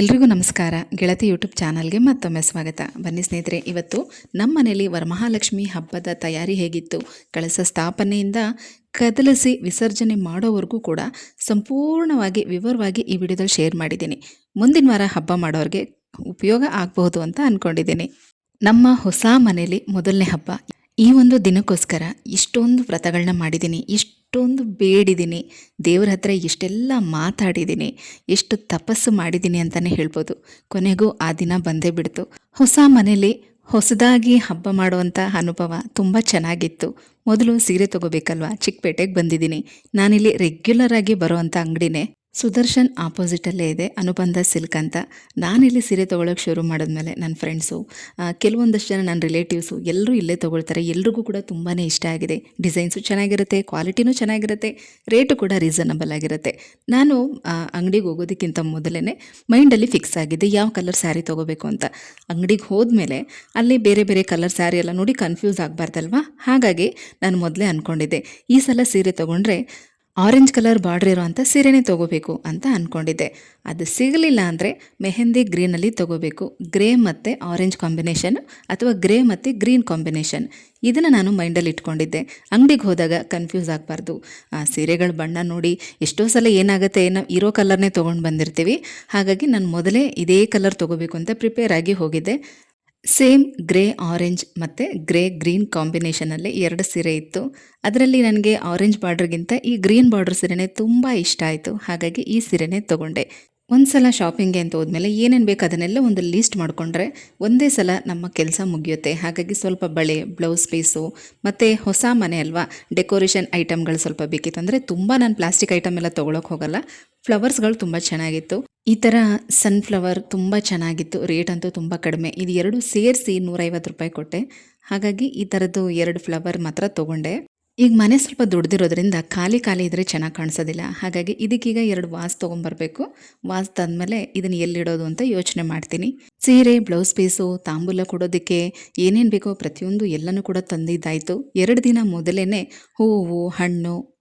ಎಲ್ರಿಗೂ ನಮಸ್ಕಾರ. ಗೆಳತಿ ಯೂಟ್ಯೂಬ್ ಚಾನಲ್ಗೆ ಮತ್ತೊಮ್ಮೆ ಸ್ವಾಗತ. ಬನ್ನಿ ಸ್ನೇಹಿತರೆ, ಇವತ್ತು ನಮ್ಮ ಮನೆಯಲ್ಲಿ ವರಮಹಾಲಕ್ಷ್ಮಿ ಹಬ್ಬದ ತಯಾರಿ ಹೇಗಿತ್ತು, ಕಳಸ ಸ್ಥಾಪನೆಯಿಂದ ಕದಲಿಸಿ ವಿಸರ್ಜನೆ ಮಾಡೋವರೆಗೂ ಕೂಡ ಸಂಪೂರ್ಣವಾಗಿ ವಿವರವಾಗಿ ಈ ವಿಡಿಯೋದಲ್ಲಿ ಶೇರ್ ಮಾಡಿದ್ದೀನಿ. ಮುಂದಿನ ವಾರ ಹಬ್ಬ ಮಾಡೋರಿಗೆ ಉಪಯೋಗ ಆಗಬಹುದು ಅಂತ ಅಂದ್ಕೊಂಡಿದ್ದೀನಿ ನಮ್ಮ ಹೊಸ ಮನೆಯಲ್ಲಿ ಮೊದಲನೇ ಹಬ್ಬ. ಈ ಒಂದು ದಿನಕ್ಕೋಸ್ಕರ ಇಷ್ಟೊಂದು ವ್ರತಗಳನ್ನ ಮಾಡಿದ್ದೀನಿ. ಇಷ್ಟೊಂದು ಬೇಡಿದ್ದೀನಿ. ದೇವ್ರ ಹತ್ರ ಇಷ್ಟೆಲ್ಲ ಮಾತಾಡಿದ್ದೀನಿ. ಎಷ್ಟು ತಪಸ್ಸು ಮಾಡಿದ್ದೀನಿ ಅಂತಲೇ ಹೇಳ್ಬೋದು. ಕೊನೆಗೂ ಆ ದಿನ ಬಂದೇ ಬಿಡ್ತು. ಹೊಸ ಮನೇಲಿ ಹೊಸದಾಗಿ ಹಬ್ಬ ಮಾಡುವಂಥ ಅನುಭವ ತುಂಬ ಚೆನ್ನಾಗಿತ್ತು. ಮೊದಲು ಸೀರೆ ತಗೋಬೇಕಲ್ವಾ? ಚಿಕ್ಕಪೇಟೆಗೆ ಬಂದಿದ್ದೀನಿ. ನಾನಿಲ್ಲಿ ರೆಗ್ಯುಲರ್ ಆಗಿ ಬರುವಂಥ ಅಂಗಡಿನೇ. ಸುದರ್ಶನ್ ಆಪೋಸಿಟಲ್ಲೇ ಇದೆ, ಅನುಬಂಧ ಸಿಲ್ಕ್ ಅಂತ. ನಾನಿಲ್ಲಿ ಸೀರೆ ತೊಗೊಳಕ್ಕೆ ಶುರು ಮಾಡಿದ್ಮೇಲೆ ನನ್ನ ಫ್ರೆಂಡ್ಸು ಕೆಲವೊಂದಷ್ಟು ಜನ ನನ್ನ ರಿಲೇಟಿವ್ಸು ಎಲ್ಲರೂ ಇಲ್ಲೇ ತೊಗೊಳ್ತಾರೆ. ಎಲ್ರಿಗೂ ಕೂಡ ತುಂಬಾ ಇಷ್ಟ ಆಗಿದೆ. ಡಿಸೈನ್ಸು ಚೆನ್ನಾಗಿರುತ್ತೆ ಕ್ವಾಲಿಟಿನೂ ಚೆನ್ನಾಗಿರುತ್ತೆ ರೇಟು ಕೂಡ ರೀಸನಬಲ್ ಆಗಿರುತ್ತೆ. ನಾನು ಅಂಗಡಿಗೆ ಹೋಗೋದಕ್ಕಿಂತ ಮೊದಲೇ ಮೈಂಡಲ್ಲಿ ಫಿಕ್ಸ್ ಆಗಿದೆ ಯಾವ ಕಲರ್ ಸ್ಯಾರಿ ತೊಗೋಬೇಕು ಅಂತ. ಅಂಗಡಿಗೆ ಹೋದ್ಮೇಲೆ ಅಲ್ಲಿ ಬೇರೆ ಬೇರೆ ಕಲರ್ ಸ್ಯಾರಿ ಎಲ್ಲ ನೋಡಿ ಕನ್ಫ್ಯೂಸ್ ಆಗಬಾರ್ದಲ್ವಾ? ಹಾಗಾಗಿ ನಾನು ಮೊದಲೇ ಅಂದ್ಕೊಂಡಿದ್ದೆ ಈ ಸಲ ಸೀರೆ ತೊಗೊಂಡ್ರೆ ಆರೆಂಜ್ ಕಲರ್ ಬಾರ್ಡ್ರ್ ಇರೋವಂಥ ಸೀರೆನೇ ತೊಗೋಬೇಕು ಅಂತ ಅಂದ್ಕೊಂಡಿದ್ದೆ ಅದು ಸಿಗಲಿಲ್ಲ ಅಂದರೆ ಮೆಹಂದಿ ಗ್ರೀನಲ್ಲಿ ತೊಗೋಬೇಕು. ಗ್ರೇ ಮತ್ತು ಆರೆಂಜ್ ಕಾಂಬಿನೇಷನ್ ಅಥವಾ ಗ್ರೇ ಮತ್ತು ಗ್ರೀನ್ ಕಾಂಬಿನೇಷನ್. ಇದನ್ನು ನಾನು ಮೈಂಡಲ್ಲಿ ಇಟ್ಕೊಂಡಿದ್ದೆ. ಅಂಗಡಿಗೆ ಹೋದಾಗ ಕನ್ಫ್ಯೂಸ್ ಆಗಬಾರ್ದು. ಆ ಸೀರೆಗಳ ಬಣ್ಣ ನೋಡಿ ಎಷ್ಟೋ ಸಲ ಏನಾಗುತ್ತೆ ನಾವು ಇರೋ ಕಲರ್ನೇ ತೊಗೊಂಡು ಬಂದಿರ್ತೀವಿ. ಹಾಗಾಗಿ ನಾನು ಮೊದಲೇ ಇದೇ ಕಲರ್ ತೊಗೋಬೇಕು ಅಂತ ಪ್ರಿಪೇರ್ ಆಗಿ ಹೋಗಿದ್ದೆ. ಸೇಮ್ ಗ್ರೇ ಆರೆಂಜ್ ಮತ್ತು ಗ್ರೇ ಗ್ರೀನ್ ಕಾಂಬಿನೇಷನಲ್ಲಿ ಎರಡು ಸೀರೆ ಇತ್ತು. ಅದರಲ್ಲಿ ನನಗೆ ಆರೆಂಜ್ ಬಾರ್ಡ್ರಿಗಿಂತ ಈ ಗ್ರೀನ್ ಬಾರ್ಡ್ರ್ ಸೀರೆನೇ ತುಂಬ ಇಷ್ಟ ಆಯಿತು. ಹಾಗಾಗಿ ಈ ಸೀರೆನೇ ತೊಗೊಂಡೆ. ಒಂದು ಸಲ ಶಾಪಿಂಗ್ಗೆ ಅಂತ ಹೋದ್ಮೇಲೆ ಏನೇನು ಬೇಕು ಅದನ್ನೆಲ್ಲ ಒಂದು ಲೀಸ್ಟ್ ಮಾಡಿಕೊಂಡ್ರೆ ಒಂದೇ ಸಲ ನಮ್ಮ ಕೆಲಸ ಮುಗಿಯುತ್ತೆ. ಹಾಗಾಗಿ ಸ್ವಲ್ಪ ಬಳೆ, ಬ್ಲೌಸ್ ಪೀಸು ಮತ್ತು ಹೊಸ ಮನೆ ಅಲ್ವಾ, ಡೆಕೋರೇಷನ್ ಐಟಮ್ಗಳು ಸ್ವಲ್ಪ ಬೇಕಿತ್ತು ಅಂದರೆ ತುಂಬ ನಾನು ಪ್ಲಾಸ್ಟಿಕ್ ಐಟಮ್ ಎಲ್ಲ ತೊಗೊಳಕ್ಕೆ ಹೋಗಲ್ಲ. ಫ್ಲವರ್ಸ್ಗಳು ತುಂಬ ಚೆನ್ನಾಗಿತ್ತು. ಈ ಥರ ಸನ್ಫ್ಲವರ್ ತುಂಬ ಚೆನ್ನಾಗಿತ್ತು. ರೇಟ್ ಅಂತೂ ತುಂಬ ಕಡಿಮೆ. ಇದು ಎರಡು ಸೇರಿಸಿ ನೂರೈವತ್ತು ರೂಪಾಯಿ ಕೊಟ್ಟೆ. ಹಾಗಾಗಿ ಈ ಥರದ್ದು ಎರಡು ಫ್ಲವರ್ ಮಾತ್ರ ತೊಗೊಂಡೆ. ಈಗ ಮನೆ ಸ್ವಲ್ಪ ದುಡ್ದಿರೋದ್ರಿಂದ ಖಾಲಿ ಖಾಲಿ ಇದ್ರೆ ಚೆನ್ನಾಗಿ ಕಾಣಿಸೋದಿಲ್ಲ. ಹಾಗಾಗಿ ಇದಕ್ಕೀಗ ಎರಡು ವಾಸ್ ತೊಗೊಂಬರ್ಬೇಕು. ವಾಸ್ ತಂದಮೇಲೆ ಇದನ್ನು ಎಲ್ಲಿಡೋದು ಅಂತ ಯೋಚನೆ ಮಾಡ್ತೀನಿ. ಸೀರೆ ಬ್ಲೌಸ್ ಪೀಸು ತಾಂಬೂಲ ಕೊಡೋದಕ್ಕೆ ಏನೇನು ಬೇಕೋ ಪ್ರತಿಯೊಂದು ಎಲ್ಲನೂ ಕೂಡ ತಂದಿದ್ದಾಯಿತು. ಎರಡು ದಿನ ಮೊದಲೇ ಹೂವು, ಹಣ್ಣು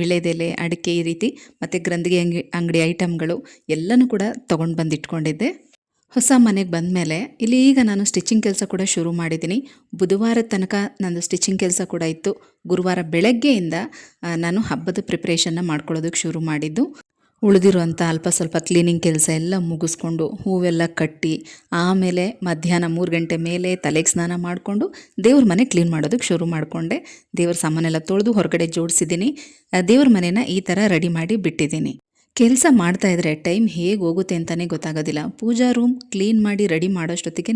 ವಿಳೆದೆಲೆ, ಅಡಿಕೆ ಈ ರೀತಿ ಮತ್ತು ಗ್ರಂಥಿಗೆ ಅಂಗಿ, ಅಂಗಡಿ ಐಟಮ್ಗಳು ಎಲ್ಲನೂ ಕೂಡ ತೊಗೊಂಡು ಬಂದು ಇಟ್ಕೊಂಡಿದ್ದೆ ಹೊಸ ಮನೆಗೆ ಬಂದಮೇಲೆ ಇಲ್ಲಿ ಈಗ ನಾನು ಸ್ಟಿಚಿಂಗ್ ಕೆಲಸ ಕೂಡ ಶುರು ಮಾಡಿದ್ದೀನಿ. ಬುಧವಾರ ತನಕ ನಂದು ಸ್ಟಿಚಿಂಗ್ ಕೆಲಸ ಕೂಡ ಇತ್ತು. ಗುರುವಾರ ಬೆಳಗ್ಗೆಯಿಂದ ನಾನು ಹಬ್ಬದ ಪ್ರಿಪ್ರೇಷನ್ನ ಮಾಡ್ಕೊಳ್ಳೋದಕ್ಕೆ ಶುರು ಮಾಡಿದ್ದು. ಉಳಿದಿರುವಂಥ ಅಲ್ಪ ಸ್ವಲ್ಪ ಕ್ಲೀನಿಂಗ್ ಕೆಲಸ ಎಲ್ಲ ಮುಗಿಸ್ಕೊಂಡು ಹೂವೆಲ್ಲ ಕಟ್ಟಿ ಆಮೇಲೆ ಮಧ್ಯಾಹ್ನ ಮೂರು ಗಂಟೆ ಮೇಲೆ ತಲೆಗೆ ಸ್ನಾನ ಮಾಡಿಕೊಂಡು ದೇವ್ರ ಮನೆ ಕ್ಲೀನ್ ಮಾಡೋದಕ್ಕೆ ಶುರು ಮಾಡಿಕೊಂಡೆ. ದೇವ್ರ ಸಾಮಾನೆಲ್ಲ ತೊಳೆದು ಹೊರಗಡೆ ಜೋಡಿಸಿದ್ದೀನಿ. ದೇವ್ರ ಮನೆನ ಈ ಥರ ರೆಡಿ ಮಾಡಿ ಬಿಟ್ಟಿದ್ದೀನಿ. ಕೆಲಸ ಮಾಡ್ತಾ ಇದ್ರೆ ಟೈಮ್ ಹೇಗೆ ಹೋಗುತ್ತೆ ಅಂತಲೇ ಗೊತ್ತಾಗೋದಿಲ್ಲ. ಪೂಜಾ ರೂಮ್ ಕ್ಲೀನ್ ಮಾಡಿ ರೆಡಿ ಮಾಡೋಷ್ಟೊತ್ತಿಗೆ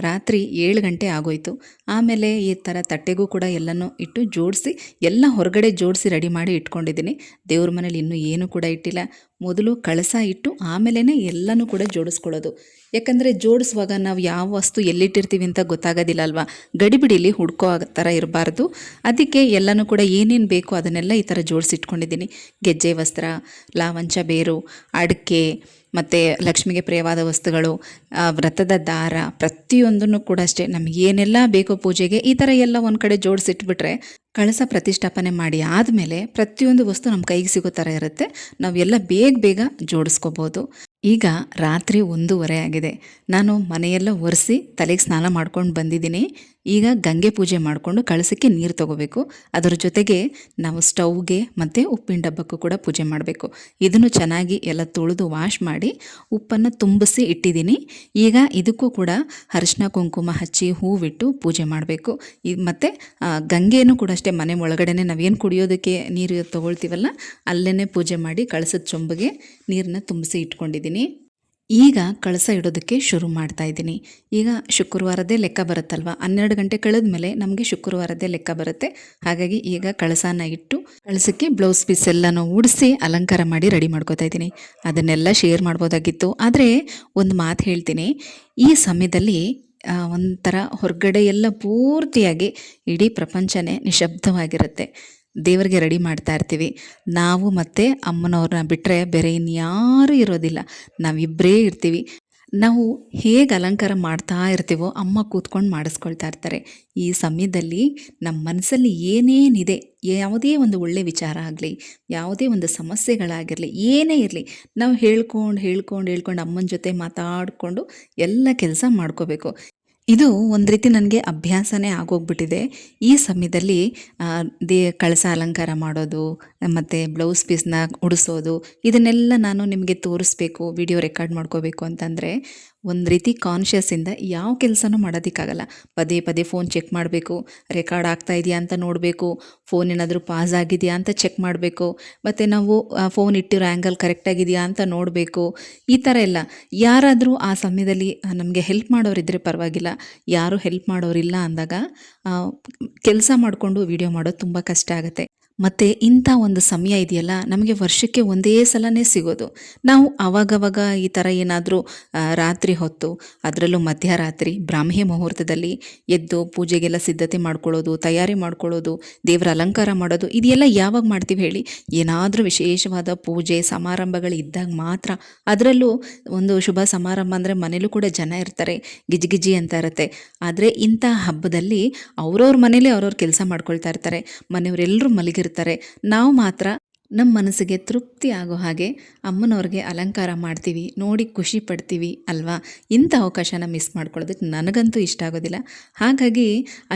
ರಾತ್ರಿ ಏಳು ಗಂಟೆ ಆಗೋಯ್ತು. ಆಮೇಲೆ ಈ ಥರ ತಟ್ಟೆಗೂ ಕೂಡ ಎಲ್ಲನೂ ಇಟ್ಟು ಜೋಡಿಸಿ, ಎಲ್ಲ ಹೊರಗಡೆ ಜೋಡಿಸಿ ರೆಡಿ ಮಾಡಿ ಇಟ್ಕೊಂಡಿದ್ದೀನಿ. ದೇವ್ರ ಮನೇಲಿ ಇನ್ನೂ ಏನೂ ಕೂಡ ಇಟ್ಟಿಲ್ಲ. ಮೊದಲು ಕಳಸ ಇಟ್ಟು ಆಮೇಲೆ ಎಲ್ಲನೂ ಕೂಡ ಜೋಡಿಸ್ಕೊಳ್ಳೋದು. ಯಾಕಂದರೆ ಜೋಡಿಸುವಾಗ ನಾವು ಯಾವ ವಸ್ತು ಎಲ್ಲಿಟ್ಟಿರ್ತೀವಿ ಅಂತ ಗೊತ್ತಾಗೋದಿಲ್ಲ ಅಲ್ವಾ? ಗಡಿಬಿಡಿಲಿ ಹುಡ್ಕೋ ಥರ ಇರಬಾರ್ದು. ಅದಕ್ಕೆ ಎಲ್ಲನೂ ಕೂಡ ಏನೇನು ಬೇಕೋ ಅದನ್ನೆಲ್ಲ ಈ ಥರ ಜೋಡಿಸಿಟ್ಕೊಂಡಿದ್ದೀನಿ. ಗೆಜ್ಜೆ ವಸ್ತ್ರ, ಲಾವಂಚ ಬೇರು, ಅಡಿಕೆ, ಮತ್ತು ಲಕ್ಷ್ಮಿಗೆ ಪ್ರಿಯವಾದ ವಸ್ತುಗಳು ವ್ರತದ ದಾರ, ಪ್ರತಿಯೊಂದನ್ನು ಕೂಡ ಅಷ್ಟೇ. ನಮಗೆ ಏನೆಲ್ಲ ಬೇಕೋ ಪೂಜೆಗೆ ಈ ಥರ ಎಲ್ಲ ಒಂದು ಕಡೆ ಜೋಡಿಸಿಟ್ಬಿಟ್ರೆ ಕಳಸ ಪ್ರತಿಷ್ಠಾಪನೆ ಮಾಡಿ ಆದಮೇಲೆ ಪ್ರತಿಯೊಂದು ವಸ್ತು ನಮ್ಮ ಕೈಗೆ ಸಿಗೋ ಥರ ಇರುತ್ತೆ. ನಾವೆಲ್ಲ ಬೇಗ ಬೇಗ ಜೋಡಿಸ್ಕೋಬೋದು. ಈಗ ರಾತ್ರಿ ಒಂದೂವರೆ ಆಗಿದೆ. ನಾನು ಮನೆಯೆಲ್ಲ ಒರೆಸಿ ತಲೆಗೆ ಸ್ನಾನ ಮಾಡ್ಕೊಂಡು ಬಂದಿದ್ದೀನಿ. ಈಗ ಗಂಗೆ ಪೂಜೆ ಮಾಡಿಕೊಂಡು ಕಳಸಕ್ಕೆ ನೀರು ತಗೋಬೇಕು. ಅದರ ಜೊತೆಗೆ ನಾವು ಸ್ಟೌವ್ಗೆ ಮತ್ತು ಉಪ್ಪಿನ ಡಬ್ಬಕ್ಕೂ ಕೂಡ ಪೂಜೆ ಮಾಡಬೇಕು. ಇದನ್ನು ಚೆನ್ನಾಗಿ ಎಲ್ಲ ತೊಳೆದು ವಾಶ್ ಮಾಡಿ ಉಪ್ಪನ್ನು ತುಂಬಿಸಿ ಇಟ್ಟಿದ್ದೀನಿ. ಈಗ ಇದಕ್ಕೂ ಕೂಡ ಅರಿಶಿನ, ಕುಂಕುಮ ಹಚ್ಚಿ ಹೂವಿಟ್ಟು ಪೂಜೆ ಮಾಡಬೇಕು. ಮತ್ತು ಗಂಗೆನೂ ಕೂಡ ಅಷ್ಟೇ ಮನೆ ಒಳಗಡೆನೆ ನಾವೇನು ಕುಡಿಯೋದಕ್ಕೆ ನೀರು ತೊಗೊಳ್ತೀವಲ್ಲ ಅಲ್ಲೇ ಪೂಜೆ ಮಾಡಿ ಕಳಸದ ಚೊಂಬಗೆ ನೀರನ್ನ ತುಂಬಿಸಿ ಇಟ್ಕೊಂಡಿದ್ದೀನಿ. ಈಗ ಕಳಸ ಇಡೋದಕ್ಕೆ ಶುರು ಮಾಡ್ತಾ ಇದ್ದೀನಿ. ಈಗ ಶುಕ್ರವಾರದೇ ಲೆಕ್ಕ ಬರುತ್ತಲ್ವ? ಹನ್ನೆರಡು ಗಂಟೆ ಕಳೆದ ಮೇಲೆ ನಮಗೆ ಶುಕ್ರವಾರದೇ ಲೆಕ್ಕ ಬರುತ್ತೆ. ಹಾಗಾಗಿ ಈಗ ಕಳಸನ ಇಟ್ಟು ಕಳಸಕ್ಕೆ ಬ್ಲೌಸ್ ಪೀಸ್ ಎಲ್ಲನೂ ಉಡಿಸಿ ಅಲಂಕಾರ ಮಾಡಿ ರೆಡಿ ಮಾಡ್ಕೋತಾ ಇದ್ದೀನಿ. ಅದನ್ನೆಲ್ಲ ಶೇರ್ ಮಾಡ್ಬೋದಾಗಿತ್ತು. ಆದರೆ ಒಂದು ಮಾತು ಹೇಳ್ತೀನಿ. ಈ ಸಮಯದಲ್ಲಿ ಒಂಥರ ಹೊರಗಡೆ ಎಲ್ಲ ಪೂರ್ತಿಯಾಗಿ ಇಡೀ ಪ್ರಪಂಚನೇ ನಿಶಬ್ದವಾಗಿರುತ್ತೆ. ದೇವರಿಗೆ ರೆಡಿ ಮಾಡ್ತಾ ಇರ್ತೀವಿ. ನಾವು ಮತ್ತು ಅಮ್ಮನವ್ರನ್ನ ಬಿಟ್ಟರೆ ಬೇರೆ ಇನ್ಯಾರೂ ಇರೋದಿಲ್ಲ. ನಾವಿಬ್ಬರೇ ಇರ್ತೀವಿ. ನಾವು ಹೇಗೆ ಅಲಂಕಾರ ಮಾಡ್ತಾ ಇರ್ತೀವೋ ಅಮ್ಮ ಕೂತ್ಕೊಂಡು ಮಾಡಿಸ್ಕೊಳ್ತಾ ಇರ್ತಾರೆ. ಈ ಸಮಯದಲ್ಲಿ ನಮ್ಮ ಮನಸ್ಸಲ್ಲಿ ಏನೇನಿದೆ, ಯಾವುದೇ ಒಂದು ಒಳ್ಳೆ ವಿಚಾರ ಆಗಲಿ, ಯಾವುದೇ ಒಂದು ಸಮಸ್ಯೆಗಳಾಗಿರಲಿ, ಏನೇ ಇರಲಿ, ನಾವು ಹೇಳ್ಕೊಂಡು ಹೇಳ್ಕೊಂಡು ಹೇಳ್ಕೊಂಡು ಅಮ್ಮನ ಜೊತೆ ಮಾತಾಡಿಕೊಂಡು ಎಲ್ಲ ಕೆಲಸ ಮಾಡ್ಕೋಬೇಕು. ಇದು ಒಂದು ರೀತಿ ನನಗೆ ಅಭ್ಯಾಸನೇ ಆಗೋಗ್ಬಿಟ್ಟಿದೆ. ಈ ಸಮಯದಲ್ಲಿ ದೇ, ಕಳಸ ಅಲಂಕಾರ ಮಾಡೋದು, ಮತ್ತು ಬ್ಲೌಸ್ ಪೀಸ್ನ ಉಡಿಸೋದು, ಇದನ್ನೆಲ್ಲ ನಾನು ನಿಮಗೆ ತೋರಿಸ್ಬೇಕು, ವಿಡಿಯೋ ರೆಕಾರ್ಡ್ ಮಾಡ್ಕೋಬೇಕು ಅಂತಂದರೆ ಒಂದು ರೀತಿ ಕಾನ್ಷಿಯಸ್ಸಿಂದ ಯಾವ ಕೆಲಸನೂ ಮಾಡೋದಕ್ಕಾಗಲ್ಲ. ಪದೇ ಪದೇ ಫೋನ್ ಚೆಕ್ ಮಾಡಬೇಕು ರೆಕಾರ್ಡ್ ಆಗ್ತಾ ಇದೆಯಾ ಅಂತ ನೋಡಬೇಕು ಫೋನ್ ಏನಾದರೂ ಪಾಸ್ ಆಗಿದೆಯಾ ಅಂತ ಚೆಕ್ ಮಾಡಬೇಕು, ಮತ್ತು ನಾವು ಫೋನ್ ಇಟ್ಟಿರೋ ಆ್ಯಂಗಲ್ ಕರೆಕ್ಟಾಗಿದೆಯಾ ಅಂತ ನೋಡಬೇಕು, ಈ ಥರ ಎಲ್ಲ. ಯಾರಾದರೂ ಆ ಸಮಯದಲ್ಲಿ ನಮಗೆ ಹೆಲ್ಪ್ ಮಾಡೋರಿದ್ದರೆ ಪರವಾಗಿಲ್ಲ. ಯಾರೂ ಹೆಲ್ಪ್ ಮಾಡೋರಿಲ್ಲ ಅಂದಾಗ ಕೆಲಸ ಮಾಡಿಕೊಂಡು ವಿಡಿಯೋ ಮಾಡೋದು ತುಂಬ ಕಷ್ಟ ಆಗುತ್ತೆ. ಮತ್ತು ಇಂಥ ಒಂದು ಸಮಯ ಇದೆಯಲ್ಲ, ನಮಗೆ ವರ್ಷಕ್ಕೆ ಒಂದೇ ಸಲನೇ ಸಿಗೋದು. ನಾವು ಆವಾಗವಾಗ ಈ ಥರ ಏನಾದರೂ ರಾತ್ರಿ ಹೊತ್ತು, ಅದರಲ್ಲೂ ಮಧ್ಯರಾತ್ರಿ, ಬ್ರಾಹ್ಮಿ ಮುಹೂರ್ತದಲ್ಲಿ ಎದ್ದು ಪೂಜೆಗೆಲ್ಲ ಸಿದ್ಧತೆ ಮಾಡ್ಕೊಳ್ಳೋದು, ತಯಾರಿ ಮಾಡ್ಕೊಳ್ಳೋದು, ದೇವರ ಅಲಂಕಾರ ಮಾಡೋದು, ಇದೆಲ್ಲ ಯಾವಾಗ ಮಾಡ್ತೀವಿ ಹೇಳಿ? ಏನಾದರೂ ವಿಶೇಷವಾದ ಪೂಜೆ, ಸಮಾರಂಭಗಳು ಇದ್ದಾಗ ಮಾತ್ರ. ಅದರಲ್ಲೂ ಒಂದು ಶುಭ ಸಮಾರಂಭ ಅಂದರೆ ಮನೇಲೂ ಕೂಡ ಜನ ಇರ್ತಾರೆ ಗಿಜಿಗಿಜಿ ಅಂತ ಇರುತ್ತೆ. ಆದರೆ ಇಂಥ ಹಬ್ಬದಲ್ಲಿ ಅವ್ರವ್ರ ಮನೇಲಿ ಅವ್ರವ್ರ ಕೆಲಸ ಮಾಡ್ಕೊಳ್ತಾ ಇರ್ತಾರೆ. ಮನೆಯವರೆಲ್ಲರೂ ಮಲಗಿರ್ತಾರೆ. ನಾವು ಮಾತ್ರ ನಮ್ಮ ಮನಸ್ಸಿಗೆ ತೃಪ್ತಿ ಆಗೋ ಹಾಗೆ ಅಮ್ಮನವ್ರಿಗೆ ಅಲಂಕಾರ ಮಾಡ್ತೀವಿ, ನೋಡಿ ಖುಷಿ ಪಡ್ತೀವಿ ಅಲ್ವಾ? ಇಂಥ ಅವಕಾಶನ ಮಿಸ್ ಮಾಡ್ಕೊಳ್ಳೋದಕ್ಕೆ ನನಗಂತೂ ಇಷ್ಟ ಆಗೋದಿಲ್ಲ. ಹಾಗಾಗಿ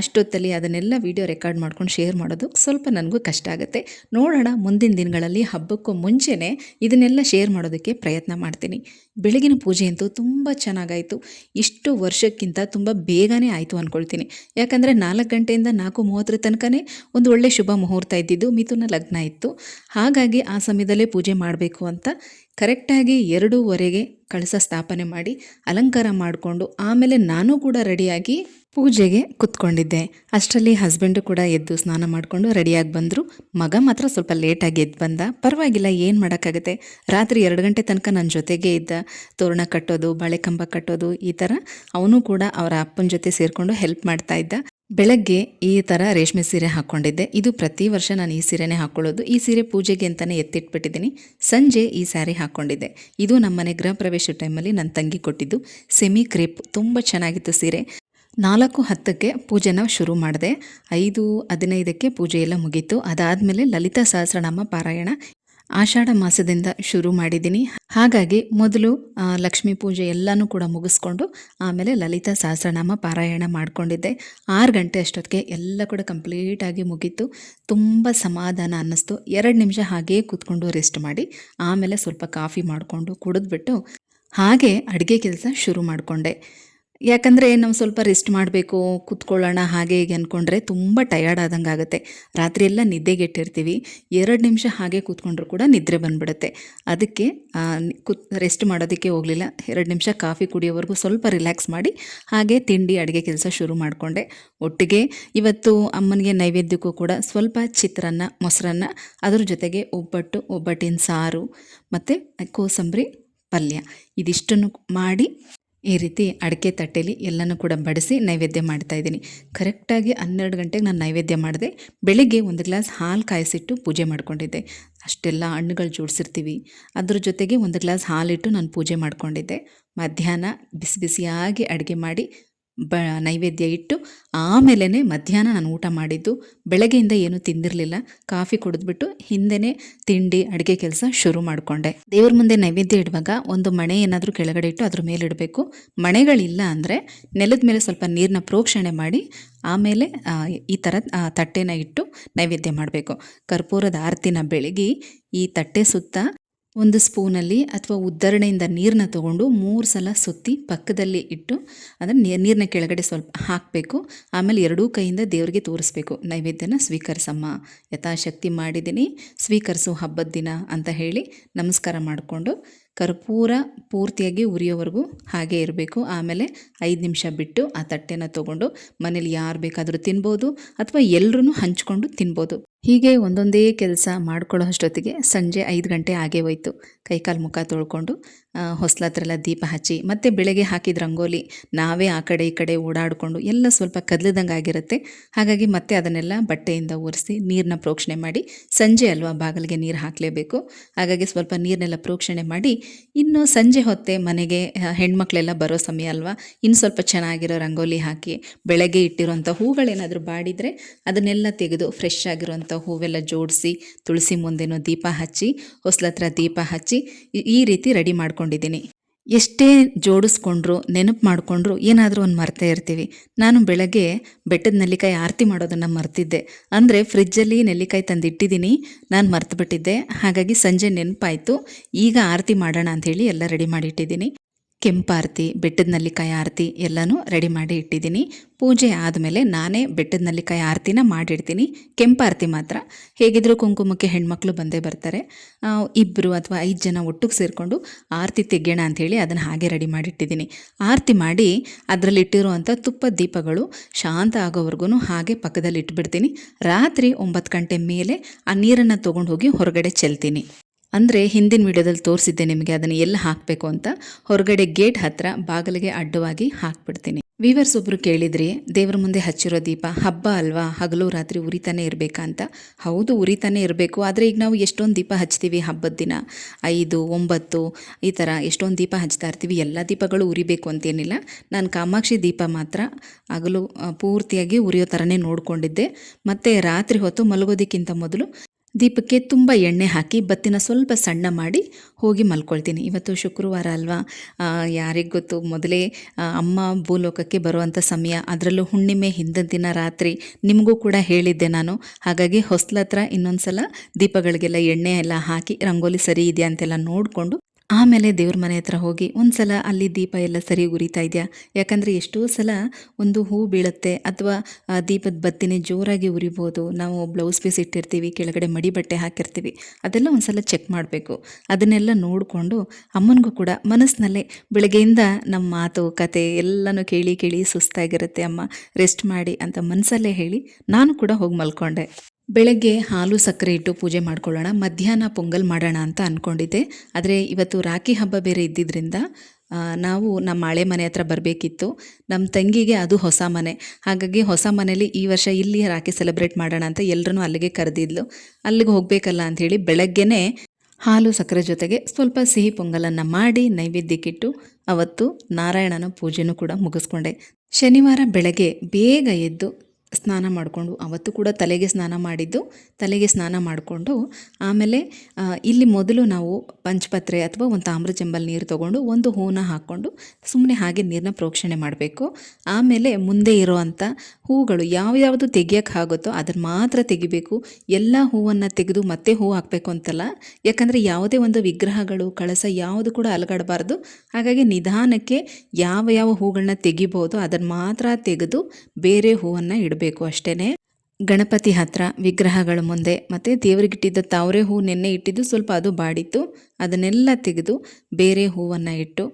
ಅಷ್ಟೊತ್ತಲ್ಲಿ ಅದನ್ನೆಲ್ಲ ವಿಡಿಯೋ ರೆಕಾರ್ಡ್ ಮಾಡ್ಕೊಂಡು ಶೇರ್ ಮಾಡೋದು ಸ್ವಲ್ಪ ನನಗೂ ಕಷ್ಟ ಆಗುತ್ತೆ. ನೋಡೋಣ, ಮುಂದಿನ ದಿನಗಳಲ್ಲಿ, ಹಬ್ಬಕ್ಕೂ ಮುಂಚೆನೇ ಇದನ್ನೆಲ್ಲ ಶೇರ್ ಮಾಡೋದಕ್ಕೆ ಪ್ರಯತ್ನ ಮಾಡ್ತೀನಿ. ಬೆಳಗಿನ ಪೂಜೆ ಅಂತೂ ತುಂಬ ಚೆನ್ನಾಗಾಯಿತು. ಇಷ್ಟು ವರ್ಷಕ್ಕಿಂತ ತುಂಬ ಬೇಗನೆ ಆಯಿತು ಅಂದ್ಕೊಳ್ತೀನಿ ಯಾಕಂದರೆ ನಾಲ್ಕು ಗಂಟೆಯಿಂದ ನಾಲ್ಕು ಮೂವತ್ತರ ತನಕನೇ ಒಂದು ಒಳ್ಳೆ ಶುಭ ಮುಹೂರ್ತ ಇದ್ದಿದ್ದು, ಮಿಥುನ ಲಗ್ನ ಇತ್ತು. ಹಾಗಾಗಿ ಆ ಸಮಯದಲ್ಲೇ ಪೂಜೆ ಮಾಡಬೇಕು ಅಂತ ಕರೆಕ್ಟಾಗಿ ಎರಡೂವರೆಗೆ ಕಳಸ ಸ್ಥಾಪನೆ ಮಾಡಿ ಅಲಂಕಾರ ಮಾಡಿಕೊಂಡು ಆಮೇಲೆ ನಾನು ಕೂಡ ರೆಡಿಯಾಗಿ ಪೂಜೆಗೆ ಕುತ್ಕೊಂಡಿದ್ದೆ. ಅಷ್ಟರಲ್ಲಿ ಹಸ್ಬೆಂಡು ಕೂಡ ಎದ್ದು ಸ್ನಾನ ಮಾಡಿಕೊಂಡು ರೆಡಿಯಾಗಿ ಬಂದರು. ಮಗ ಮಾತ್ರ ಸ್ವಲ್ಪ ಲೇಟಾಗಿ ಎದ್ದು ಬಂದ. ಪರವಾಗಿಲ್ಲ, ಏನು ಮಾಡೋಕ್ಕಾಗತ್ತೆ? ರಾತ್ರಿ ಎರಡು ಗಂಟೆ ತನಕ ನನ್ನ ಜೊತೆಗೇ ಇದ್ದ. ತೋರಣ ಕಟ್ಟೋದು, ಬಾಳೆ ಕಂಬ ಕಟ್ಟೋದು, ಈ ಥರ ಅವನು ಕೂಡ ಅವರ ಅಪ್ಪನ ಜೊತೆ ಸೇರಿಕೊಂಡು ಹೆಲ್ಪ್ ಮಾಡ್ತಾ ಇದ್ದ. ಬೆಳಗ್ಗೆ ಈ ಥರ ರೇಷ್ಮೆ ಸೀರೆ ಹಾಕ್ಕೊಂಡಿದ್ದೆ ಇದು ಪ್ರತಿ ವರ್ಷ ನಾನು ಈ ಸೀರೆನೇ ಹಾಕ್ಕೊಳ್ಳೋದು ಈ ಸೀರೆ ಪೂಜೆಗೆ ಅಂತಲೇ ಎತ್ತಿಟ್ಬಿಟ್ಟಿದ್ದೀನಿ. ಸಂಜೆ ಈ ಸ್ಯಾರಿ ಹಾಕ್ಕೊಂಡಿದ್ದೆ ಇದು ನಮ್ಮನೆ ಗೃಹ ಪ್ರವೇಶ ಟೈಮಲ್ಲಿ ನನ್ನ ತಂಗಿ ಕೊಟ್ಟಿದ್ದು. ಸೆಮಿ ಕ್ರೇಪ್, ತುಂಬ ಚೆನ್ನಾಗಿತ್ತು ಸೀರೆ. ನಾಲ್ಕು ಹತ್ತಕ್ಕೆ ಪೂಜೆನ ಶುರು ಮಾಡಿದೆ. ಐದು, ಹದಿನೈದಕ್ಕೆ ಪೂಜೆ ಎಲ್ಲ ಮುಗೀತು. ಅದಾದಮೇಲೆ ಲಲಿತಾ ಸಹಸ್ರನಾಮ ಪಾರಾಯಣ. ಆಷಾಢ ಮಾಸದಿಂದ ಶುರು ಮಾಡಿದ್ದೀನಿ. ಹಾಗಾಗಿ ಮೊದಲು ಲಕ್ಷ್ಮಿ ಪೂಜೆ ಎಲ್ಲನೂ ಕೂಡ ಮುಗಿಸ್ಕೊಂಡು ಆಮೇಲೆ ಲಲಿತಾ ಸಹಸ್ರನಾಮ ಪಾರಾಯಣ ಮಾಡಿಕೊಂಡಿದ್ದೆ. ಆರು ಗಂಟೆ ಅಷ್ಟೊತ್ತಿಗೆ ಎಲ್ಲ ಕೂಡ ಕಂಪ್ಲೀಟಾಗಿ ಮುಗೀತು. ತುಂಬ ಸಮಾಧಾನ ಅನ್ನಿಸ್ತು. ಎರಡು ನಿಮಿಷ ಹಾಗೇ ಕೂತ್ಕೊಂಡು ರೆಸ್ಟ್ ಮಾಡಿ, ಆಮೇಲೆ ಸ್ವಲ್ಪ ಕಾಫಿ ಮಾಡಿಕೊಂಡು ಕುಡಿದ್ಬಿಟ್ಟು ಹಾಗೆ ಅಡುಗೆ ಕೆಲಸ ಶುರು ಮಾಡಿಕೊಂಡೆ. ಯಾಕಂದರೆ ನಾವು ಸ್ವಲ್ಪ ರೆಸ್ಟ್ ಮಾಡಬೇಕು, ಕೂತ್ಕೊಳ್ಳೋಣ ಹಾಗೆ ಹೀಗೆ ಅಂದ್ಕೊಂಡ್ರೆ ತುಂಬ ಟಯರ್ಡ್ ಆದಂಗೆ ಆಗುತ್ತೆ ರಾತ್ರಿ ಎಲ್ಲ ನಿದ್ದೆಗೆಟ್ಟಿರ್ತೀವಿ ಎರಡು ನಿಮಿಷ ಹಾಗೆ ಕೂತ್ಕೊಂಡ್ರೂ ಕೂಡ ನಿದ್ರೆ ಬಂದ್ಬಿಡುತ್ತೆ. ಅದಕ್ಕೆ ಕೂತ್ ರೆಸ್ಟ್ ಮಾಡೋದಕ್ಕೆ ಹೋಗಲಿಲ್ಲ. ಎರಡು ನಿಮಿಷ ಕಾಫಿ ಕುಡಿಯೋವರೆಗೂ ಸ್ವಲ್ಪ ರಿಲ್ಯಾಕ್ಸ್ ಮಾಡಿ ಹಾಗೆ ತಿಂಡಿ, ಅಡುಗೆ ಕೆಲಸ ಶುರು ಮಾಡಿಕೊಂಡೆ. ಒಟ್ಟಿಗೆ ಇವತ್ತು ಅಮ್ಮನಿಗೆ ನೈವೇದ್ಯಕ್ಕೂ ಕೂಡ ಸ್ವಲ್ಪ ಚಿತ್ರಾನ್ನ, ಮೊಸರನ್ನ, ಅದ್ರ ಜೊತೆಗೆ ಒಬ್ಬಟ್ಟು, ಒಬ್ಬಟ್ಟಿನ ಸಾರು ಮತ್ತು ಕೋಸಂಬರಿ ಪಲ್ಯ. ಇದಿಷ್ಟನ್ನು ಮಾಡಿ ಈ ರೀತಿ ಅಡಿಕೆ ತಟ್ಟೆಲಿ ಎಲ್ಲನೂ ಕೂಡ ಬಡಿಸಿ ನೈವೇದ್ಯ ಮಾಡ್ತಾ ಇದ್ದೀನಿ. ಕರೆಕ್ಟಾಗಿ ಹನ್ನೆರಡು ಗಂಟೆಗೆ ನಾನು ನೈವೇದ್ಯ ಮಾಡಿದೆ. ಬೆಳಿಗ್ಗೆ ಒಂದು ಗ್ಲಾಸ್ ಹಾಲು ಕಾಯಿಸಿಟ್ಟು ಪೂಜೆ ಮಾಡ್ಕೊಂಡಿದ್ದೆ. ಅಷ್ಟೆಲ್ಲ ಹಣ್ಣುಗಳು ಜೋಡಿಸಿರ್ತೀವಿ. ಅದ್ರ ಜೊತೆಗೆ ಒಂದು ಗ್ಲಾಸ್ ಹಾಲಿಟ್ಟು ನಾನು ಪೂಜೆ ಮಾಡ್ಕೊಂಡಿದ್ದೆ. ಮಧ್ಯಾಹ್ನ ಬಿಸಿ ಬಿಸಿಯಾಗಿ ಅಡುಗೆ ಮಾಡಿ ಬ, ನೈವೇದ್ಯ ಇಟ್ಟು ಆಮೇಲೆ ಮಧ್ಯಾಹ್ನ ನಾನು ಊಟ ಮಾಡಿದ್ದು. ಬೆಳಗ್ಗೆಯಿಂದ ಏನೂ ತಿಂದಿರಲಿಲ್ಲ. ಕಾಫಿ ಕುಡಿದ್ಬಿಟ್ಟು ಹಿಂದೆನೇ ತಿಂಡಿ, ಅಡುಗೆ ಕೆಲಸ ಶುರು ಮಾಡಿಕೊಂಡೆ. ದೇವ್ರ ಮುಂದೆ ನೈವೇದ್ಯ ಇಡುವಾಗ ಒಂದು ಮಣೆ ಏನಾದರೂ ಕೆಳಗಡೆ ಇಟ್ಟು ಅದ್ರ ಮೇಲೆ ಇಡಬೇಕು. ಮಣೆಗಳಿಲ್ಲ ಅಂದರೆ ನೆಲದ ಮೇಲೆ ಸ್ವಲ್ಪ ನೀರನ್ನ ಪ್ರೋಕ್ಷಣೆ ಮಾಡಿ ಆಮೇಲೆ ಈ ಥರ ತಟ್ಟೆನ ಇಟ್ಟು ನೈವೇದ್ಯ ಮಾಡಬೇಕು. ಕರ್ಪೂರದ ಆರತಿನ ಬೆಳಗಿ ಈ ತಟ್ಟೆ ಸುತ್ತ ಒಂದು ಸ್ಪೂನಲ್ಲಿ ಅಥವಾ ಉದ್ದರಣೆಯಿಂದ ನೀರನ್ನ ತಗೊಂಡು ಮೂರು ಸಲ ಸುತ್ತಿ ಪಕ್ಕದಲ್ಲಿ ಇಟ್ಟು ಅದನ್ನು ನೀರನ್ನ ಕೆಳಗಡೆ ಸ್ವಲ್ಪ ಹಾಕಬೇಕು. ಆಮೇಲೆ ಎರಡೂ ಕೈಯಿಂದ ದೇವರಿಗೆ ತೋರಿಸ್ಬೇಕು. ನೈವೇದ್ಯನ ಸ್ವೀಕರಿಸಮ್ಮ. ಯಥಾಶಕ್ತಿ ಮಾಡಿದ್ದೀನಿ. ಸ್ವೀಕರಿಸು ಹಬ್ಬದ ದಿನ ಅಂತ ಹೇಳಿ ನಮಸ್ಕಾರ ಮಾಡಿಕೊಂಡು ಕರ್ಪೂರ ಪೂರ್ತಿಯಾಗಿ ಉರಿಯೋವರೆಗೂ ಹಾಗೆ ಇರಬೇಕು. ಆಮೇಲೆ ಐದು ನಿಮಿಷ ಬಿಟ್ಟು ಆ ತಟ್ಟೆನ ತೊಗೊಂಡು ಮನೇಲಿ ಯಾರು ಬೇಕಾದರೂ ತಿನ್ಬೋದು ಅಥವಾ ಎಲ್ಲರೂ ಹಂಚ್ಕೊಂಡು ತಿನ್ಬೋದು. ಹೀಗೆ ಒಂದೊಂದೇ ಕೆಲಸ ಮಾಡ್ಕೊಳ್ಳೋ ಅಷ್ಟೊತ್ತಿಗೆ ಸಂಜೆ ಐದು ಗಂಟೆ ಆಗೇ ಹೋಯ್ತು. ಕೈಕಾಲು ಮುಖ ತೊಳ್ಕೊಂಡು ಹೊಸ್ಲ ದೀಪ ಹಚ್ಚಿ, ಮತ್ತು ಬೆಳಗ್ಗೆ ಹಾಕಿದ ರಂಗೋಲಿ, ನಾವೇ ಆ ಕಡೆ ಈ ಕಡೆ ಓಡಾಡಿಕೊಂಡು ಎಲ್ಲ ಸ್ವಲ್ಪ ಕದಲಿದಂಗೆ ಆಗಿರುತ್ತೆ. ಹಾಗಾಗಿ ಮತ್ತೆ ಅದನ್ನೆಲ್ಲ ಬಟ್ಟೆಯಿಂದ ಒರೆಸಿ ನೀರನ್ನ ಪ್ರೋಕ್ಷಣೆ ಮಾಡಿ, ಸಂಜೆ ಅಲ್ವಾ ಬಾಗಿಲಿಗೆ ನೀರು ಹಾಕಲೇಬೇಕು. ಹಾಗಾಗಿ ಸ್ವಲ್ಪ ನೀರನ್ನೆಲ್ಲ ಪ್ರೋಕ್ಷಣೆ ಮಾಡಿ, ಇನ್ನು ಸಂಜೆ ಹೊತ್ತೆ ಮನೆಗೆ ಹೆಣ್ಮಕ್ಳೆಲ್ಲ ಬರೋ ಸಮಯ ಅಲ್ವಾ, ಇನ್ನು ಸ್ವಲ್ಪ ಚೆನ್ನಾಗಿರೋ ರಂಗೋಲಿ ಹಾಕಿ, ಬೆಳಗ್ಗೆ ಇಟ್ಟಿರೋಂಥ ಹೂಗಳೇನಾದರೂ ಬಾಡಿದರೆ ಅದನ್ನೆಲ್ಲ ತೆಗೆದು ಫ್ರೆಶ್ ಆಗಿರೋಂಥ ಹೂವೆಲ್ಲ ಜೋಡಿಸಿ ತುಳಸಿ ಮುಂದೆನೂ ದೀಪ ಹಚ್ಚಿ, ಹೊಸ್ಲತ್ರ ದೀಪ ಹಚ್ಚಿ ಈ- ರೀತಿ ರೆಡಿ ಮಾಡ್ಕೊಂಡಿದ್ದೀನಿ. ಎಷ್ಟೇ ಜೋಡಿಸ್ಕೊಂಡ್ರು, ನೆನಪು ಮಾಡಿಕೊಂಡ್ರು ಏನಾದರೂ ಒಂದು ಮರ್ತೇ ಇರ್ತೀವಿ. ನಾನು ಬೆಳಗ್ಗೆ ಬೆಟ್ಟದ ನೆಲ್ಲಿಕಾಯಿ ಆರತಿ ಮಾಡೋದನ್ನು ಮರ್ತಿದ್ದೆ. ಅಂದರೆ ಫ್ರಿಜ್ಜಲ್ಲಿ ನೆಲ್ಲಿಕಾಯಿ ತಂದಿಟ್ಟಿದ್ದೀನಿ, ನಾನು ಮರ್ತು ಬಿಟ್ಟಿದ್ದೆ ಹಾಗಾಗಿ ಸಂಜೆ ನೆನಪಾಯಿತು. ಈಗ ಆರತಿ ಮಾಡೋಣ ಅಂಥೇಳಿ ಎಲ್ಲ ರೆಡಿ ಮಾಡಿ ಇಟ್ಟಿದ್ದೀನಿ ಕೆಂಪಾರತಿ ಬೆಟ್ಟದ ಕೈ ಆರತಿ ಎಲ್ಲನೂ ರೆಡಿ ಮಾಡಿ ಇಟ್ಟಿದ್ದೀನಿ. ಪೂಜೆ ಆದಮೇಲೆ ನಾನೇ ಬೆಟ್ಟದ ಕೈ ಆರತಿನ ಮಾಡಿಡ್ತೀನಿ. ಕೆಂಪಾರತಿ ಮಾತ್ರ. ಹೇಗಿದ್ದರೂ ಕುಂಕುಮಕ್ಕೆ ಹೆಣ್ಮಕ್ಳು ಬಂದೇ ಬರ್ತಾರೆ. ಇಬ್ಬರು ಅಥವಾ ಐದು ಜನ ಒಟ್ಟಿಗೆ ಸೇರಿಕೊಂಡು ಆರತಿ ತೆಗೆಯೋಣ ಅಂಥೇಳಿ ಅದನ್ನು ಹಾಗೆ ರೆಡಿ ಮಾಡಿಟ್ಟಿದ್ದೀನಿ. ಆರತಿ ಮಾಡಿ ಅದರಲ್ಲಿ ಇಟ್ಟಿರುವಂಥ ತುಪ್ಪದ ದೀಪಗಳು ಶಾಂತ ಆಗೋವರೆಗೂ ಹಾಗೆ ಪಕ್ಕದಲ್ಲಿ ಇಟ್ಬಿಡ್ತೀನಿ ರಾತ್ರಿ ಒಂಬತ್ತು ಗಂಟೆ ಮೇಲೆ ಆ ನೀರನ್ನು ತೊಗೊಂಡು ಹೋಗಿ ಹೊರಗಡೆ ಚೆಲ್ತೀನಿ. ಅಂದರೆ ಹಿಂದಿನ ವಿಡಿಯೋದಲ್ಲಿ ತೋರಿಸಿದ್ದೆ ನಿಮಗೆ, ಅದನ್ನು ಎಲ್ಲಿ ಹಾಕಬೇಕು ಅಂತ. ಹೊರಗಡೆ ಗೇಟ್ ಹತ್ತಿರ ಬಾಗಿಲಿಗೆ ಅಡ್ಡವಾಗಿ ಹಾಕ್ಬಿಡ್ತೀನಿ. ವೀವರ್ಸ್ ಒಬ್ಬರು ಕೇಳಿದ್ರಿ, ದೇವ್ರ ಮುಂದೆ ಹಚ್ಚಿರೋ ದೀಪ ಹಬ್ಬ ಅಲ್ವಾ, ಹಗಲು ರಾತ್ರಿ ಉರಿತಾನೆ ಇರಬೇಕಾ ಅಂತ. ಹೌದು, ಉರಿತಾನೆ ಇರಬೇಕು. ಆದರೆ ಈಗ ನಾವು ಎಷ್ಟೊಂದು ದೀಪ ಹಚ್ತೀವಿ ಹಬ್ಬದ ದಿನ. ಐದು, ಒಂಬತ್ತು, ಈ ಥರ ಎಷ್ಟೊಂದು ದೀಪ ಹಚ್ತಾ ಇರ್ತೀವಿ. ಎಲ್ಲ ದೀಪಗಳು ಉರಿಬೇಕು ಅಂತೇನಿಲ್ಲ. ನಾನು ಕಾಮಾಕ್ಷಿ ದೀಪ ಮಾತ್ರ ಹಗಲು ಪೂರ್ತಿಯಾಗಿ ಉರಿಯೋ ಥರನೇ ನೋಡಿಕೊಂಡಿದ್ದೆ. ಮತ್ತು ರಾತ್ರಿ ಹೊತ್ತು ಮಲಗೋದಕ್ಕಿಂತ ಮೊದಲು ದೀಪಕ್ಕೆ ತುಂಬ ಎಣ್ಣೆ ಹಾಕಿ ಬತ್ತಿನ ಸ್ವಲ್ಪ ಸಣ್ಣ ಮಾಡಿ ಹೋಗಿ ಮಲ್ಕೊಳ್ತೀನಿ. ಇವತ್ತು ಶುಕ್ರವಾರ ಅಲ್ವಾ? ಯಾರಿಗೆ ಗೊತ್ತು? ಮೊದಲೇ ಅಮ್ಮ ಭೂಲೋಕಕ್ಕೆ ಬರುವಂಥ ಸಮಯ, ಅದರಲ್ಲೂ ಹುಣ್ಣಿಮೆ ಹಿಂದಿನ ದಿನ ರಾತ್ರಿ ನಿಮಗೂ ಕೂಡ ಹೇಳಿದ್ದೆ ನಾನು. ಹಾಗಾಗಿ ಹೊಸ್ಲತ್ರ ಇನ್ನೊಂದು ಸಲ ದೀಪಗಳಿಗೆಲ್ಲ ಎಣ್ಣೆ ಎಲ್ಲ ಹಾಕಿ, ರಂಗೋಲಿ ಸರಿ ಇದೆಯಾ ಅಂತೆಲ್ಲ ನೋಡಿಕೊಂಡು ಆಮೇಲೆ ದೇವ್ರ ಮನೆ ಹತ್ರ ಹೋಗಿ ಒಂದು ಸಲ ಅಲ್ಲಿ ದೀಪ ಎಲ್ಲ ಸರಿ ಉರಿತಾ ಇದೆಯಾ? ಯಾಕಂದರೆ ಎಷ್ಟೋ ಸಲ ಒಂದು ಹೂ ಬೀಳುತ್ತೆ ಅಥವಾ ದೀಪದ ಬತ್ತಿನೇ ಜೋರಾಗಿ ಉರಿಬೋದು. ನಾವು ಬ್ಲೌಸ್ ಪೀಸ್ ಇಟ್ಟಿರ್ತೀವಿ, ಕೆಳಗಡೆ ಮಡಿ ಬಟ್ಟೆ ಹಾಕಿರ್ತೀವಿ. ಅದೆಲ್ಲ ಒಂದು ಸಲ ಚೆಕ್ ಮಾಡಬೇಕು. ಅದನ್ನೆಲ್ಲ ನೋಡಿಕೊಂಡು ಅಮ್ಮನಿಗೂ ಕೂಡ ಮನಸ್ಸಿನಲ್ಲೇ ಬೆಳಗ್ಗೆಯಿಂದ ನಮ್ಮ ಮಾತು, ಕತೆ ಎಲ್ಲನೂ ಕೇಳಿ ಕೇಳಿ ಸುಸ್ತಾಗಿರುತ್ತೆ ಅಮ್ಮ. ರೆಸ್ಟ್ ಮಾಡಿ ಅಂತ ಮನಸ್ಸಲ್ಲೇ ಹೇಳಿ ನಾನು ಕೂಡ ಹೋಗಿ ಮಲ್ಕೊಂಡೆ. ಬೆಳಗ್ಗೆ ಹಾಲು ಸಕ್ಕರೆ ಇಟ್ಟು ಪೂಜೆ ಮಾಡ್ಕೊಳ್ಳೋಣ, ಮಧ್ಯಾಹ್ನ ಪೊಂಗಲ್ ಮಾಡೋಣ ಅಂತ ಅಂದ್ಕೊಂಡಿದ್ದೆ ಆದರೆ ಇವತ್ತು ರಾಖಿ ಹಬ್ಬ ಬೇರೆ ಇದ್ದಿದ್ದರಿಂದ ನಾವು ನಮ್ಮ ಹಳೆ ಮನೆ ಹತ್ರ ಬರಬೇಕಿತ್ತು. ನಮ್ಮ ತಂಗಿಗೆ ಅದು ಹೊಸ ಮನೆ. ಹಾಗಾಗಿ ಹೊಸ ಮನೇಲಿ ಈ ವರ್ಷ ಇಲ್ಲಿ ರಾಖಿ ಸೆಲೆಬ್ರೇಟ್ ಮಾಡೋಣ ಅಂತ ಎಲ್ಲರೂ ಅಲ್ಲಿಗೆ ಕರೆದಿದ್ಲು. ಅಲ್ಲಿಗೆ ಹೋಗಬೇಕಲ್ಲ ಅಂಥೇಳಿ ಬೆಳಗ್ಗೆನೇ ಹಾಲು ಸಕ್ಕರೆ ಜೊತೆಗೆ ಸ್ವಲ್ಪ ಸಿಹಿ ಪೊಂಗಲನ್ನು ಮಾಡಿ ನೈವೇದ್ಯಕ್ಕಿಟ್ಟು ಅವತ್ತು ನಾರಾಯಣನ ಪೂಜೆನೂ ಕೂಡ ಮುಗಿಸ್ಕೊಂಡೆ. ಶನಿವಾರ ಬೆಳಗ್ಗೆ ಬೇಗ ಎದ್ದು ಸ್ನಾನ ಮಾಡಿಕೊಂಡು, ಅವತ್ತು ಕೂಡ ತಲೆಗೆ ಸ್ನಾನ ಮಾಡಿದ್ದು, ತಲೆಗೆ ಸ್ನಾನ ಮಾಡಿಕೊಂಡು, ಆಮೇಲೆ ಇಲ್ಲಿ ಮೊದಲು ನಾವು ಪಂಚಪತ್ರೆ ಅಥವಾ ಒಂದು ತಾಮ್ರ ಚೆಂಬಲ್ ನೀರು ತೊಗೊಂಡು ಒಂದು ಹೂನ ಹಾಕ್ಕೊಂಡು ಸುಮ್ಮನೆ ಹಾಗೆ ನೀರನ್ನ ಪ್ರೋಕ್ಷಣೆ ಮಾಡಬೇಕು. ಆಮೇಲೆ ಮುಂದೆ ಇರೋವಂಥ ಹೂಗಳು ಯಾವ್ಯಾವುದು ತೆಗಿಯೋಕ್ಕೆ ಆಗುತ್ತೋ ಅದನ್ನು ಮಾತ್ರ ತೆಗಿಬೇಕು. ಎಲ್ಲ ಹೂವನ್ನು ತೆಗೆದು ಮತ್ತೆ ಹೂ ಹಾಕಬೇಕು ಅಂತಲ್ಲ. ಯಾಕಂದರೆ ಯಾವುದೇ ಒಂದು ವಿಗ್ರಹಗಳು, ಕಳಸ ಯಾವುದು ಕೂಡ ಅಲಗಾಡಬಾರ್ದು. ಹಾಗಾಗಿ ನಿಧಾನಕ್ಕೆ ಯಾವ ಯಾವ ಹೂಗಳನ್ನ ತೆಗಿಬೋದು ಅದನ್ನು ಮಾತ್ರ ತೆಗೆದು ಬೇರೆ ಹೂವನ್ನು ಇಡಬೇಕು ಅಷ್ಟೇ ಗಣಪತಿ ಹತ್ರ ವಿಗ್ರಹಗಳ ಮುಂದೆ ಮತ್ತು ದೇವರಿಗಿಟ್ಟಿದ್ದ ತಾವರೆ ಹೂ ನೆನ್ನೆ ಇಟ್ಟಿದ್ದು ಸ್ವಲ್ಪ ಅದು ಬಾಡಿತ್ತು. ಅದನ್ನೆಲ್ಲ ತೆಗೆದು ಬೇರೆ ಹೂವನ್ನು ಇಟ್ಟು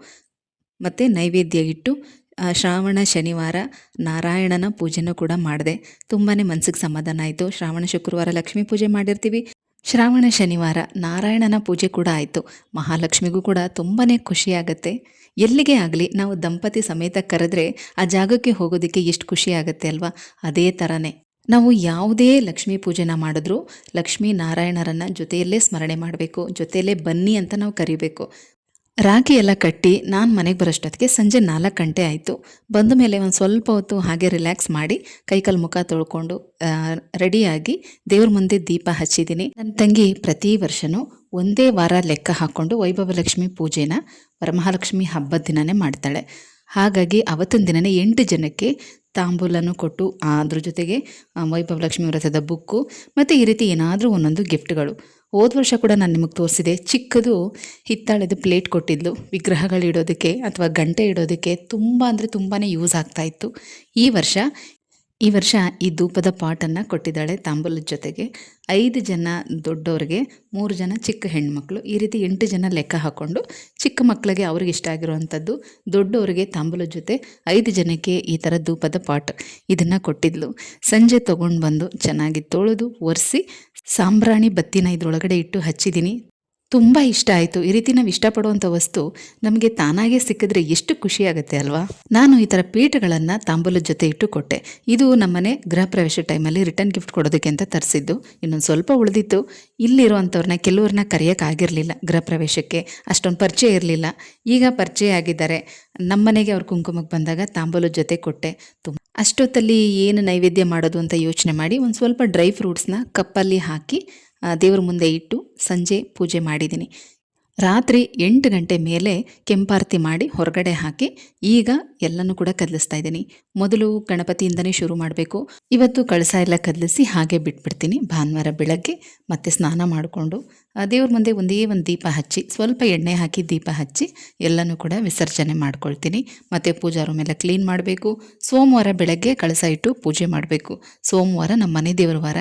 ಮತ್ತು ನೈವೇದ್ಯ ಇಟ್ಟು ಶ್ರಾವಣ, ಶನಿವಾರ ನಾರಾಯಣನ ಪೂಜೆನೂ ಕೂಡ ಮಾಡಿದೆ. ತುಂಬಾ ಮನಸ್ಸಿಗೆ ಸಮಾಧಾನ ಆಯಿತು. ಶ್ರಾವಣ, ಶುಕ್ರವಾರ ಲಕ್ಷ್ಮೀ ಪೂಜೆ ಮಾಡಿರ್ತೀವಿ. ಶ್ರಾವಣ, ಶನಿವಾರ ನಾರಾಯಣನ ಪೂಜೆ ಕೂಡ ಆಯಿತು. ಮಹಾಲಕ್ಷ್ಮಿಗೂ ಕೂಡ ತುಂಬಾ ಖುಷಿಯಾಗತ್ತೆ. ಎಲ್ಲಿಗೆ ಆಗಲಿ ನಾವು ದಂಪತಿ ಸಮೇತ ಕರೆದ್ರೆ ಆ ಜಾಗಕ್ಕೆ ಹೋಗೋದಕ್ಕೆ ಎಷ್ಟು ಖುಷಿ ಆಗುತ್ತೆ ಅಲ್ವಾ? ಅದೇ ಥರನೇ ನಾವು ಯಾವುದೇ ಲಕ್ಷ್ಮೀ ಪೂಜೆನ ಮಾಡಿದ್ರೂ ಲಕ್ಷ್ಮೀ ನಾರಾಯಣರನ್ನು ಜೊತೆಯಲ್ಲೇ ಸ್ಮರಣೆ ಮಾಡಬೇಕು, ಜೊತೆಯಲ್ಲೇ ಬನ್ನಿ ಅಂತ ನಾವು ಕರಿಬೇಕು. ರಾಖಿ ಎಲ್ಲ ಕಟ್ಟಿ ನಾನು ಮನೆಗೆ ಬರೋಷ್ಟೊತ್ತಿಗೆ ಸಂಜೆ ನಾಲ್ಕು ಗಂಟೆ ಆಯಿತು. ಬಂದ ಮೇಲೆ ಒಂದು ಸ್ವಲ್ಪ ಹೊತ್ತು ಹಾಗೆ ರಿಲ್ಯಾಕ್ಸ್ ಮಾಡಿ ಕೈಕಾಲು ಮುಖ ತೊಳ್ಕೊಂಡು ರೆಡಿಯಾಗಿ ದೇವ್ರ ಮುಂದೆ ದೀಪ ಹಚ್ಚಿದ್ದೀನಿ. ನನ್ನ ತಂಗಿ ಪ್ರತಿ ವರ್ಷವೂ ಒಂದೇ ವಾರ ಲೆಕ್ಕ ಹಾಕ್ಕೊಂಡು ವೈಭವಲಕ್ಷ್ಮಿ ಪೂಜೆನ ವರಮಹಾಲಕ್ಷ್ಮಿ ಹಬ್ಬದ ದಿನನೇ ಮಾಡ್ತಾಳೆ. ಹಾಗಾಗಿ ಅವತ್ತಿನ ದಿನನೇ ಎಂಟು ಜನಕ್ಕೆ ತಾಂಬೂಲನೂ ಕೊಟ್ಟು ಅದ್ರ ಜೊತೆಗೆ ವೈಭವ ಲಕ್ಷ್ಮಿ ವ್ರತದ ಬುಕ್ಕು ಮತ್ತು ಈ ರೀತಿ ಏನಾದರೂ ಒಂದೊಂದು ಗಿಫ್ಟ್ಗಳು. ಹೋದ ವರ್ಷ ಕೂಡ ನಾನು ನಿಮಗೆ ತೋರಿಸಿದೆ. ಚಿಕ್ಕದು ಹಿತ್ತಾಳೆದು ಪ್ಲೇಟ್ ಕೊಟ್ಟಿದ್ಲು. ವಿಗ್ರಹಗಳು ಇಡೋದಕ್ಕೆ ಅಥವಾ ಗಂಟೆ ಇಡೋದಕ್ಕೆ ತುಂಬ ಅಂದರೆ ತುಂಬಾ ಯೂಸ್ ಆಗ್ತಾ ಇತ್ತು. ಈ ವರ್ಷ ಈ ವರ್ಷ ಈ ಧೂಪದ ಪಾಟನ್ನು ಕೊಟ್ಟಿದ್ದಾಳೆ ತಾಂಬೂಲದ ಜೊತೆಗೆ. ಐದು ಜನ ದೊಡ್ಡವ್ರಿಗೆ, ಮೂರು ಜನ ಚಿಕ್ಕ ಹೆಣ್ಮಕ್ಳು. ಈ ರೀತಿ ಎಂಟು ಜನ ಲೆಕ್ಕ ಹಾಕ್ಕೊಂಡು ಚಿಕ್ಕ ಮಕ್ಕಳಿಗೆ ಅವ್ರಿಗೆ ಇಷ್ಟ ಆಗಿರುವಂಥದ್ದು ದೊಡ್ಡವರಿಗೆ ತಾಂಬೂಲದ ಜೊತೆ ಐದು ಜನಕ್ಕೆ ಈ ಥರ ಧೂಪದ ಪಾಟ್ ಇದನ್ನು ಕೊಟ್ಟಿದ್ಲು. ಸಂಜೆ ತೊಗೊಂಡು ಬಂದು ಚೆನ್ನಾಗಿ ತೊಳೆದು ಒರೆಸಿ, ಸಾಂಬ್ರಾಣಿ ಬತ್ತಿನ ಇದರೊಳಗಡೆ ಇಟ್ಟು ಹಚ್ಚಿದ್ದೀನಿ. ತುಂಬ ಇಷ್ಟ ಆಯಿತು. ಈ ರೀತಿ ನಾವು ಇಷ್ಟಪಡುವಂಥ ವಸ್ತು ನಮಗೆ ತಾನಾಗೆ ಸಿಕ್ಕಿದ್ರೆ ಎಷ್ಟು ಖುಷಿಯಾಗುತ್ತೆ ಅಲ್ವಾ? ನಾನು ಈ ಥರ ಪೀಠಗಳನ್ನು ತಾಂಬೂಲದ ಜೊತೆ ಇಟ್ಟು ಕೊಟ್ಟೆ ಇದು ನಮ್ಮನೆ ಗೃಹ ಪ್ರವೇಶ ಟೈಮಲ್ಲಿ ರಿಟರ್ನ್ ಗಿಫ್ಟ್ ಕೊಡೋದಕ್ಕೆ ಅಂತ ತರಿಸಿದ್ದು. ಇನ್ನೊಂದು ಸ್ವಲ್ಪ ಉಳಿದಿತ್ತು. ಇಲ್ಲಿರುವಂಥವ್ರನ್ನ ಕೆಲವ್ರನ್ನ ಕರೆಯೋಕ್ಕಾಗಿರಲಿಲ್ಲ ಗೃಹ ಪ್ರವೇಶಕ್ಕೆ. ಅಷ್ಟೊಂದು ಪರಿಚಯ ಇರಲಿಲ್ಲ. ಈಗ ಪರಿಚಯ ಆಗಿದ್ದಾರೆ. ನಮ್ಮನೆಗೆ ಅವ್ರ ಕುಂಕುಮಕ್ಕೆ ಬಂದಾಗ ತಾಂಬೂಲದ ಜೊತೆ ಕೊಟ್ಟೆ. ತುಂಬ ಅಷ್ಟೊತ್ತಲ್ಲಿ ಏನು ನೈವೇದ್ಯ ಮಾಡೋದು ಅಂತ ಯೋಚನೆ ಮಾಡಿ ಒಂದು ಸ್ವಲ್ಪ ಡ್ರೈ ಫ್ರೂಟ್ಸ್ನ ಕಪ್ಪಲ್ಲಿ ಹಾಕಿ ದೇವ್ರ ಮುಂದೆ ಇಟ್ಟು ಸಂಜೆ ಪೂಜೆ ಮಾಡಿದ್ದೀನಿ. ರಾತ್ರಿ ಎಂಟು ಗಂಟೆ ಮೇಲೆ ಕೆಂಪಾರತಿ ಮಾಡಿ ಹೊರಗಡೆ ಹಾಕಿ ಈಗ ಎಲ್ಲನೂ ಕೂಡ ಕದಲಿಸ್ತಾ ಇದ್ದೀನಿ. ಮೊದಲು ಗಣಪತಿಯಿಂದನೇ ಶುರು ಮಾಡಬೇಕು. ಇವತ್ತು ಕಳಸ ಎಲ್ಲ ಕದಲಿಸಿ ಹಾಗೆ ಬಿಟ್ಬಿಡ್ತೀನಿ. ಭಾನುವಾರ ಬೆಳಗ್ಗೆ ಮತ್ತೆ ಸ್ನಾನ ಮಾಡಿಕೊಂಡು ದೇವ್ರ ಮುಂದೆ ಒಂದೇ ಒಂದು ದೀಪ ಹಚ್ಚಿ, ಸ್ವಲ್ಪ ಎಣ್ಣೆ ಹಾಕಿ ದೀಪ ಹಚ್ಚಿ ಎಲ್ಲನೂ ಕೂಡ ವಿಸರ್ಜನೆ ಮಾಡ್ಕೊಳ್ತೀನಿ. ಮತ್ತು ಪೂಜಾ ರೂಮ್ ಎಲ್ಲ ಕ್ಲೀನ್ ಮಾಡಬೇಕು. ಸೋಮವಾರ ಬೆಳಗ್ಗೆ ಕಳಸ ಇಟ್ಟು ಪೂಜೆ ಮಾಡಬೇಕು. ಸೋಮವಾರ ನಮ್ಮ ಮನೆ ದೇವರ ವಾರ.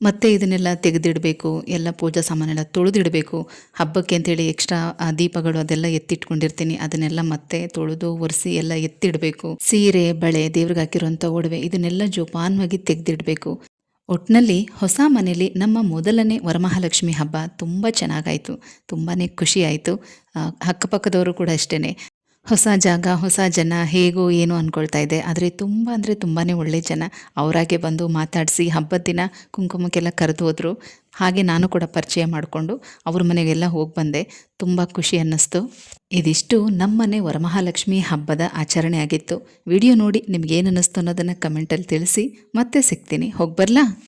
ಮತ್ತೆ ಇದನ್ನೆಲ್ಲ ತೆಗೆದಿಡಬೇಕು, ಎಲ್ಲ ಪೂಜಾ ಸಾಮಾನೆಲ್ಲ ತೊಳೆದಿಡಬೇಕು. ಹಬ್ಬಕ್ಕೆ ಅಂತೇಳಿ ಎಕ್ಸ್ಟ್ರಾ ದೀಪಗಳು ಅದೆಲ್ಲ ಎತ್ತಿಟ್ಕೊಂಡಿರ್ತೀನಿ. ಅದನ್ನೆಲ್ಲ ಮತ್ತೆ ತೊಳೆದು, ಒರೆಸಿ ಎಲ್ಲ ಎತ್ತಿಡಬೇಕು. ಸೀರೆ, ಬಳೆ, ದೇವ್ರಿಗೆ ಹಾಕಿರುವಂಥ ಒಡವೆ ಇದನ್ನೆಲ್ಲ ಜೋಪಾನವಾಗಿ ತೆಗೆದಿಡಬೇಕು. ಒಟ್ಟಿನಲ್ಲಿ ಹೊಸ ಮನೇಲಿ ನಮ್ಮ ಮೊದಲನೇ ವರಮಹಾಲಕ್ಷ್ಮಿ ಹಬ್ಬ ತುಂಬ ಚೆನ್ನಾಗಾಯಿತು. ತುಂಬಾ ಖುಷಿ ಆಯಿತು ಅಕ್ಕಪಕ್ಕದವರು ಕೂಡ ಅಷ್ಟೇ ಹೊಸ ಜಾಗ, ಹೊಸ ಜನ, ಹೇಗೋ ಏನೋ ಅಂದ್ಕೊಳ್ತಾ ಇದೆ. ಆದರೆ ತುಂಬ ಅಂದರೆ ತುಂಬಾ ಒಳ್ಳೆ ಜನ. ಅವರಾಗೆ ಬಂದು ಮಾತಾಡಿಸಿ ಹಬ್ಬದ ದಿನ ಕುಂಕುಮಕ್ಕೆಲ್ಲ ಕರೆದು ಹೋದರು ಹಾಗೆ ನಾನು ಕೂಡ ಪರಿಚಯ ಮಾಡಿಕೊಂಡು ಅವ್ರ ಮನೆಗೆಲ್ಲ ಹೋಗಿ ಬಂದೆ. ತುಂಬ ಖುಷಿ ಅನ್ನಿಸ್ತು. ಇದಿಷ್ಟು ನಮ್ಮನೆ ವರಮಹಾಲಕ್ಷ್ಮಿ ಹಬ್ಬದ ಆಚರಣೆ ಆಗಿತ್ತು. ವಿಡಿಯೋ ನೋಡಿ ನಿಮ್ಗೇನು ಅನ್ನಿಸ್ತು ಅನ್ನೋದನ್ನು ಕಮೆಂಟಲ್ಲಿ ತಿಳಿಸಿ. ಮತ್ತೆ ಸಿಗ್ತೀನಿ. ಹೋಗಿ ಬರಲಾ?